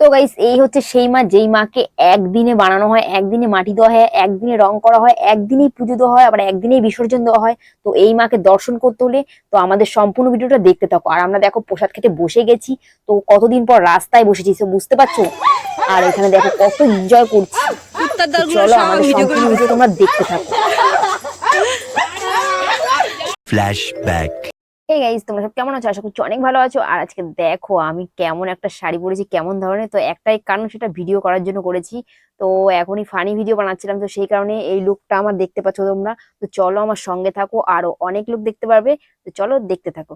তো গাইস এই হচ্ছে সেই মা যেই মাকে একদিনে বানানো হয় একদিনে মাটি দেওয়া হয় একদিনে রং করা হয় একদিনেই পুজো দেওয়া হয় আবার একদিনেই বিসর্জন দেওয়া হয়। তো এই মাকে দর্শন করতে হলে তো আমাদের সম্পূর্ণ ভিডিওটা দেখতে থাকো। আর আমরা দেখো প্রসাদ খেতে বসে গেছি তো কতদিন পর রাস্তায় বসেছি তো বুঝতে পারছ? আর এখানে দেখো কত এনজয় করছি। চলো আমাদের সম্পূর্ণ ভিডিও তোমরা দেখতে থাকো. এই গাইজ তোমরা সব কেমন আছো? আশা করছি অনেক ভালো আছো। আর আজকে দেখো, আমি কেমন একটা শাড়ি পরেছি, কেমন ধরনের? তো একটাই কারণ, সেটা ভিডিও করার জন্য করেছি। তো এখনই ফানি ভিডিও বানাচ্ছিলাম, তো সেই কারণে এই লুকটা আমার দেখতে পাচ্ছ তোমরা। তো চলো আমার সঙ্গে থাকো, আরও অনেক লুক দেখতে পারবে। তো চলো দেখতে থাকো।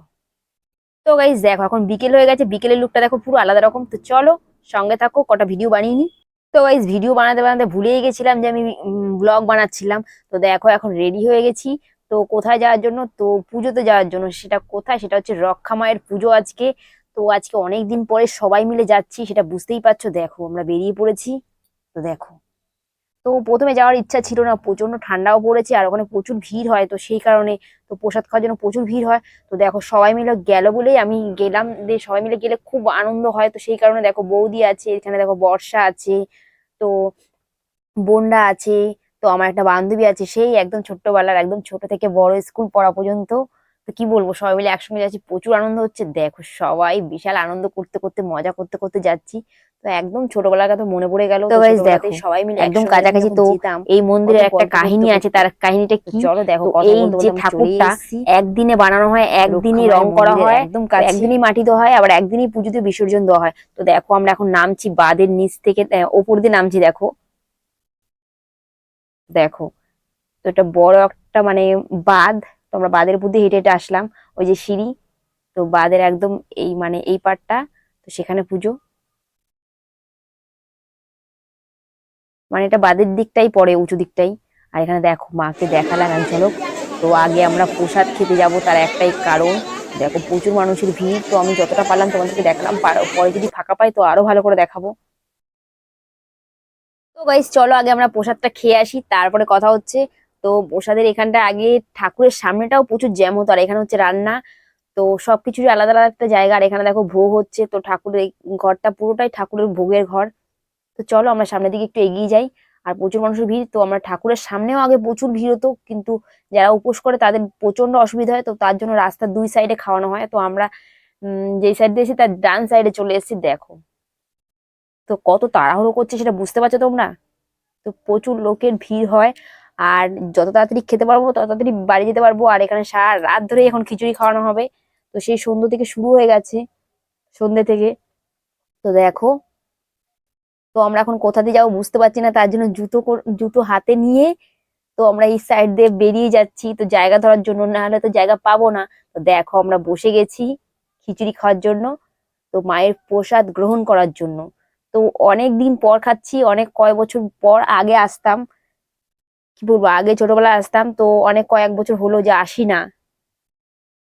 তো গাইজ দেখো, এখন বিকেল হয়ে গেছে। বিকেলের লুকটা দেখো পুরো আলাদা রকম। তো চলো সঙ্গে থাকো, কটা ভিডিও বানিয়ে নি তো গাইজ ভিডিও বানাতে বানাতে ভুলেই গেছিলাম যে আমি ব্লগ বানাচ্ছিলাম। তো দেখো, এখন রেডি হয়ে গেছি। তো কোথায় যাওয়ার জন্য? তো পুজোতে যাওয়ার জন্য। সেটা কোথায়? সেটা হচ্ছে রক্ষা মায়ের পুজো আজকে। তো আজকে অনেক দিন পরে সবাই মিলে যাচ্ছি, সেটা বুঝতেই পারছ। দেখো, আমরা বেরিয়ে পড়েছি। তো দেখো। তো প্রথমে যাওয়ার ইচ্ছা ছিল না প্রচণ্ড ঠান্ডাও পড়েছে আর ওখানে প্রচুর ভিড় হয়। তো সেই কারণে তো প্রসাদ খাওয়ার জন্য প্রচুর ভিড় হয়। তো দেখো, সবাই মিলে গেল বলেই আমি গেলাম। যে সবাই মিলে গেলে খুব আনন্দ হয়। তো সেই কারণে দেখো বৌদি আছে, এখানে দেখো বর্ষা আছে, তো বন্ডা আছে তো আমার একটা বান্ধবী আছে সেই একদম ছোট্টবেলার একদম ছোট থেকে বড় স্কুল পড়া পর্যন্ত তো কি বলব সবাই মিলে একসঙ্গে যাচ্ছি প্রচুর আনন্দ হচ্ছে। দেখো সবাই বিশাল আনন্দ করতে করতে মজা করতে করতে যাচ্ছি। তো একদম ছোটবেলার কথা মনে পড়ে গেল তো দেখো, সবাই মিলে একদম কাছাকাছি তো এই মন্দিরের একটা কাহিনী আছে তার কাহিনীটা কি? চলো দেখো এই যে ঠাকুরটা একদিনে বানানো হয় একদিনই রং করা হয় একদম একদিনই মাটি দেওয়া হয় আবার একদিনই পুজোতে বিসর্জন দেওয়া হয়। তো দেখো আমরা এখন নামছি বাদের নিচ থেকে ওপর দিয়ে নামছি দেখো। দেখো। তো এটা বড় একটা মানে বাঁধ, তো আমরা বাঁধের দিয়ে হেঁটে হেঁটে আসলাম। ওই যে সিঁড়ি, তো বাঁধের একদম এই মানে এই পাটটা তো সেখানে পুজো। মানে এটা বাঁধের দিকটাই পড়ে, উঁচু দিকটাই। আর এখানে দেখো, মাকে দেখালাম এক ঝলক। তো আগে আমরা প্রসাদ খেতে যাব, তার একটাই কারণ। দেখো, প্রচুর মানুষের ভিড়, তো আমি যতটা পারলাম তোমাদেরকে দেখালাম। পরে যদি ফাঁকা পাই, তো আরও ভালো করে দেখাবো। তো গাইস চলো আগে আমরা প্রসাদটা খেয়ে আসি, তারপরে কথা হচ্ছে। তো প্রসাদের এখানটা আগে ঠাকুরের সামনেটাও প্রচুর জ্যাম হতো, আর এখানে হচ্ছে রান্না। তো সবকিছুরই আলাদা আলাদা একটা জায়গা, আর এখানে দেখো ভোগ হচ্ছে, তো ঠাকুরের ঘরটা পুরোটাই ঠাকুরের ভোগের ঘর। তো চলো আমরা সামনের দিকে একটু এগিয়ে যাই, আর প্রচুর মানুষের ভিড়, তো আমরা ঠাকুরের সামনেও আগে প্রচুর ভিড় হতো, কিন্তু যারা উপোস করে তাদের প্রচণ্ড অসুবিধা হয়, তো তার জন্য রাস্তার দুই সাইডে খাওয়ানো হয়। তো আমরা যেই সাইড দিয়ে এসেছি তার ডান সাইডে চলে এসেছি, দেখো। তো কত তাড়াহুড়ো করছে সেটা বুঝতে পারছ তোমরা? তো প্রচুর লোকের ভিড় হয়, আর যত তাড়াতাড়ি খেতে পারব তত তাড়াতাড়ি বাড়ি যেতে পারব, আর এখানে সারা রাত ধরে এখন খিচুড়ি খাওয়ানো হবে। তো সেই সন্ধ্যে থেকে শুরু হয়ে গেছে, সন্ধ্যে থেকে। তো দেখো, তো আমরা এখন কোথা দিয়ে যাব বুঝতে পারছি না, তার জন্য জুতো জুতো হাতে নিয়ে তো আমরা এই সাইড দিয়ে বেরিয়ে যাচ্ছি। তো জায়গা ধরার জন্য, না হলে তো জায়গা পাবো না। তো দেখো আমরা বসে গেছি খিচুড়ি খাওয়ার জন্য, তো মায়ের প্রসাদ গ্রহণ করার জন্য। তো অনেক দিন পর খাচ্ছি, অনেক কয় বছর পর আগে আসতাম। কি বলব, আগে ছোটবেলায় আসতাম, তো অনেক কয়েক বছর হলো যে আসি না।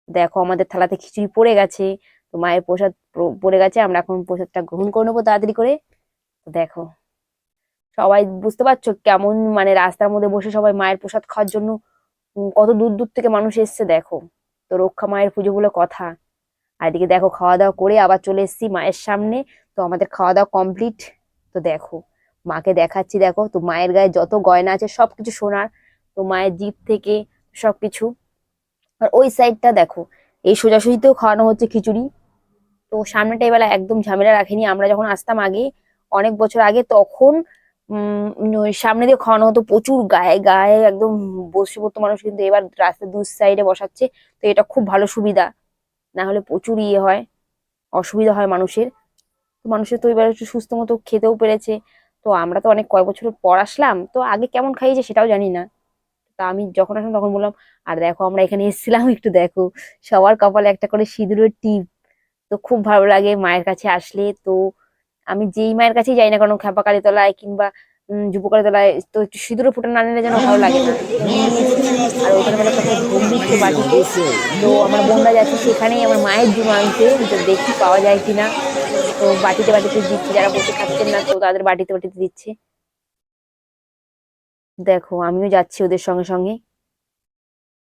দেখো, আমাদের থালাতে খিচুড়ি পড়ে গেছে, তো মায়ের প্রসাদ পড়ে গেছে, আমরা এখন প্রসাদটা গ্রহণ করে নেব তাড়াতাড়ি করে। দেখো, সবাই বুঝতে পারছ কেমন মানে রাস্তার মধ্যে বসে সবাই মায়ের প্রসাদ খাওয়ার জন্য কত দূর দূর থেকে মানুষ এসছে, দেখো। তো রক্ষা মায়ের পুজো বলে কথা। আর এদিকে দেখো খাওয়া দাওয়া করে আবার চলে এসেছি মায়ের সামনে। তো আমাদের খাওয়া দাওয়া কমপ্লিট তো দেখো, মাকে দেখাচ্ছি দেখো, তো মায়ের গায়ে যত গয়না আছে সবকিছু সোনার। তো মায়ের জিপ থেকে সবকিছু। আর ওই সাইডটা দেখো, এই সোজাসুজিতেও খাওয়ানো হচ্ছে খিচুড়ি। তো সামনেটা এবেলা একদম ঝামেলা রাখেনি। আমরা যখন আসতাম আগে, অনেক বছর আগে, তখন সামনে দিয়ে খাওয়ানো হতো প্রচুর গায়ে গায়ে একদম বসে পড়তো মানুষ। কিন্তু এবার রাস্তার দু সাইডে বসাচ্ছে। তো এটা খুব ভালো সুবিধা। না হলে প্রচুর ইয়ে হয়, অসুবিধা হয় মানুষের। তো মানুষের তো এবার একটু সুস্থ মতো খেতেও পেরেছে। তো আমরা তো অনেক কয় বছর পর আসলাম, তো আগে কেমন খাইয়েছে সেটাও জানি না। তা আমি যখন আসলাম তখন বললাম, আর দেখো আমরা এখানে এসেছিলাম, একটু দেখো। সবার কপালে একটা করে সিঁদুরের টিপ। তো খুব ভালো লাগে মায়ের কাছে আসলে। তো আমি যেই মায়ের কাছেই যাই না কারণ খেপাকালী তলায় কিংবা যুবকালী তলায় তো একটু সিঁদুর ফুটানো না নিলে যেন ভালো লাগে না। আর ওখানে বলে কত দিচ্ছে বাটিতে তো আমার বোনরা যাচ্ছে সেখানেই আমার মায়ের জন্য আনতে, তো দেখি পাওয়া যায় কিনা। তো বাটিতে বাটিতে দিচ্ছে, যারা বসে খাচ্ছেন না, তো তাদের বাটিতে বাটিতে দিচ্ছে। দেখো, আমিও যাচ্ছি ওদের সঙ্গে সঙ্গে।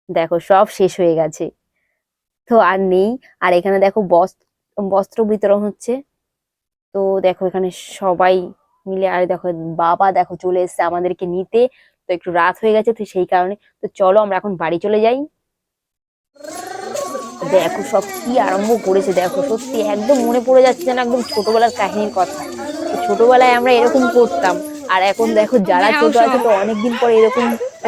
দেখো, সব শেষ হয়ে গেছে। তো আর নেই। আর এখানে দেখো বস্ত্র বস্ত্র বিতরণ হচ্ছে। তো দেখো, এখানে সবাই মিলে আর দেখো বাবা দেখো চলে এসেছে আমাদেরকে নিতে। তো একটু রাত হয়ে গেছে তো সেই কারণে তো চলো আমরা এখন বাড়ি চলে যাই। দেখো সব কি আরম্ভ করেছে দেখো সত্যি একদম মনে পড়ে যাচ্ছে না একদম ছোটবেলার কাহিনীর কথা। ছোটবেলায় আমরা এরকম করতাম আর এখন দেখো যারা ছোট আছে তো অনেকদিন পরে এরকম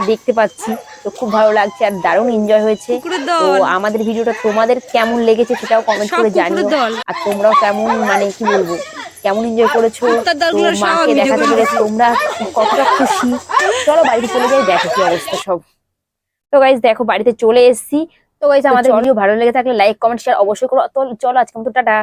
দেখতে পাচ্ছি। তো খুব ভালো লাগছে আর দারুণ এনজয় হয়েছে। তো আমাদের ভিডিওটা তোমাদের কেমন লেগেছে সেটাও কমেন্ট করে জানিও। আর তোমরাও কেমন মানে কি বলব? কেমন এনজয় করেছ? মাকে দেখাতে পেরে তোমরা কতটা খুশি? চলো বাড়িতে চলে যাই দেখো কি অবস্থা সব। তো গাইজ দেখো বাড়িতে চলে এসেছি। তো গাইজ আমাদের ভিডিও ভালো লেগে থাকলে লাইক কমেন্ট শেয়ার অবশ্যই করো। তো চলো আজকে মতো টাটা।